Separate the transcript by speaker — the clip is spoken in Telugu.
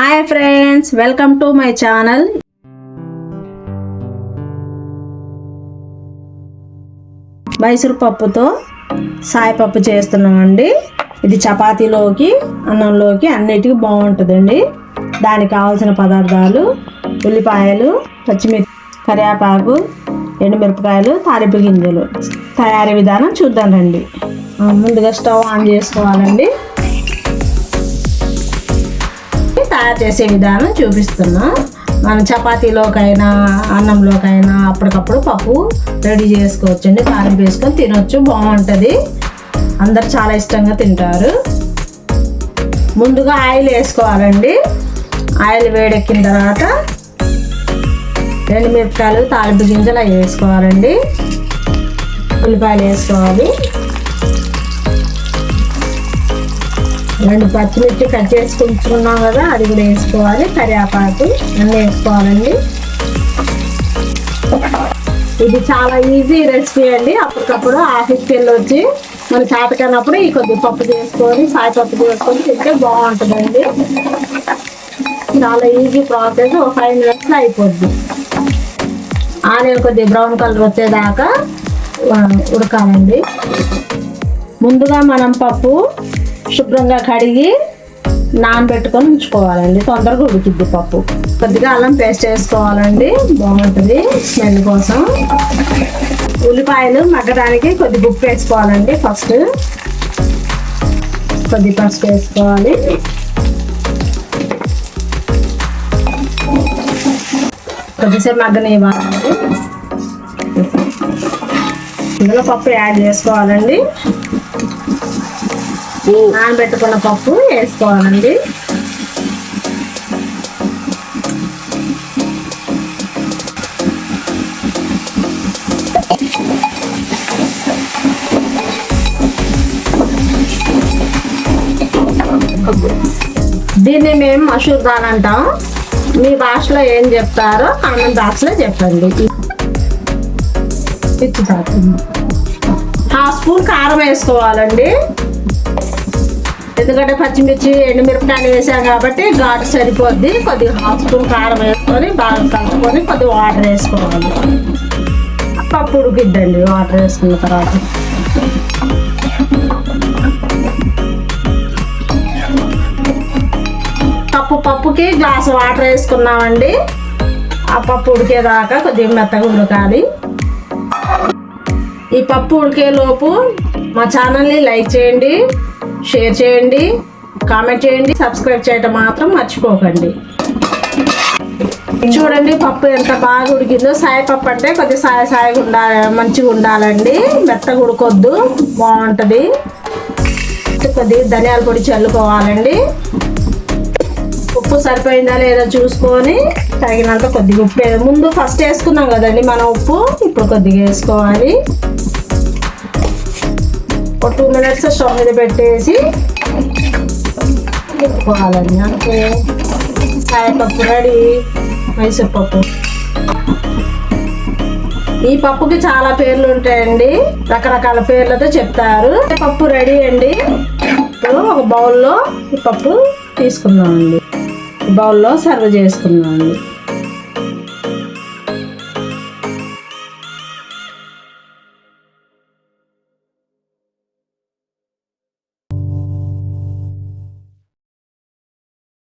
Speaker 1: Hi friends welcome to my channel. Mysore పప్పుతో సాయిపప్పు చేస్తున్నామండి. ఇది చపాతీలోకి అన్నంలోకి అన్నిటికీ బాగుంటుందండి. దానికి కావాల్సిన పదార్థాలు ఉల్లిపాయలు పచ్చిమిర్చి కరివేపాకు ఎండుమిరపకాయలు తాలింపు గింజలు. తయారీ విధానం చూద్దాం రండి. ముందుగా స్టవ్ ఆన్ చేసుకోవాలండి. తయారు చేసే విధానం చూపిస్తున్నాం. మనం చపాతీలోకైనా అన్నంలోకైనా అప్పటికప్పుడు పప్పు రెడీ చేసుకోవచ్చండి. కారం వేసుకొని తినొచ్చు బాగుంటుంది. అందరు చాలా ఇష్టంగా తింటారు. ముందుగా ఆయిల్ వేసుకోవాలండి. ఆయిల్ వేడెక్కిన తర్వాత రెండు మిరపకాయలు తాలింపు గింజలు అవి వేసుకోవాలండి. ఉల్లిపాయలు వేసుకోవాలి. రెండు పచ్చిమిర్చి కట్ చేసి ఉంచుకున్నాం కదా అది కూడా వేసుకోవాలి. కరివేపాకు అన్నీ వేసుకోవాలండి. ఇది చాలా ఈజీ రెసిపీ అండి. అప్పటికప్పుడు ఆఫీస్కి వెళ్ళొచ్చి వచ్చి మన చేతకన్నప్పుడు ఈ కొద్ది పప్పు చేసుకొని సాయి పప్పు చేసుకొని తింటే బాగుంటుందండి. చాలా ఈజీ ప్రాసెస్. ఒక ఫైవ్ మినిట్స్లో అయిపోద్ది. ఆనియన్ కొద్ది బ్రౌన్ కలర్ వచ్చేదాకా ఉడకాలండి. ముందుగా మనం పప్పు శుభ్రంగా కడిగి నానబెట్టుకొని ఉంచుకోవాలండి. తొందరగా ఉడికిద్ది పప్పు. కొద్దిగా అల్లం పేస్ట్ వేసుకోవాలండి. బాగుంటుంది స్మెల్ కోసం. ఉల్లిపాయలు మగ్గడానికి కొద్ది ఉప్పు వేసుకోవాలండి ఫస్ట్. కొద్ది పసుపు వేసుకోవాలి. కొద్దిసేపు మగ్గనివ్వాలండి. ఇందులో పప్పు యాడ్ చేసుకోవాలండి. నానబెట్టుకున్న పప్పు వేసుకోవాలండి. దీన్ని మేము మషూర్ దాల్ అంటాం. మీ భాషలో ఏం చెప్తారో కామన్ భాషలో చెప్పండి. హాఫ్ స్పూన్ కారం వేసుకోవాలండి. ఎందుకంటే పచ్చిమిర్చి ఎండుమిరపకాయలు వేసాం కాబట్టి ఘాటు సరిపోద్ది. కొద్దిగా హాఫ్ స్పూన్ కారం వేసుకొని బాగా కలుపుకొని కొద్దిగా వాటర్ వేసుకోవాలి. పప్పు ఉడికిద్దండి వాటర్ వేసుకున్న తర్వాత. పప్పు పప్పుకి గ్లాస్ వాటర్ వేసుకున్నామండి. ఆ పప్పు ఉడికేదాకా కొద్దిగా మెత్తగా ఉడకాలి. ఈ పప్పు ఉడికేలోపు మా ఛానల్ని లైక్ చేయండి. షేర్ చేయండి కామెంట్ చేయండి సబ్స్క్రైబ్ చేయటం మాత్రం మర్చిపోకండి. చూడండి పప్పు ఎంత బాగా ఉడికిందో. సాయి పప్పు అంటే కొద్ది సాయి సాయిగా ఉండాలి మంచిగా ఉండాలండి. మెత్తగా ఉడకొద్దు బాగుంటుంది. కొద్దిగా ధనియాల పొడి చల్లుకోవాలండి. ఉప్పు సరిపోయిందా లేదా చూసుకొని తగినంత కొద్దిగా ఉప్పు ముందు ఫస్ట్ వేసుకున్నాం కదండి మనం ఉప్పు ఇప్పుడు కొద్దిగా వేసుకోవాలి. ఒక టూ మినిట్స్ స్టవ్ మీద పెట్టేసి తిప్పుకోవాలండి అంటే సాయపప్పు రెడీ. మైసూర్ పప్పు ఈ పప్పుకి చాలా పేర్లు ఉంటాయండి. రకరకాల పేర్లతో చెప్తారు. పప్పు రెడీ అండి. ఇప్పుడు ఒక బౌల్లో ఈ పప్పు తీసుకుందామండి. బౌల్లో సర్వ్ చేసుకుందామండి.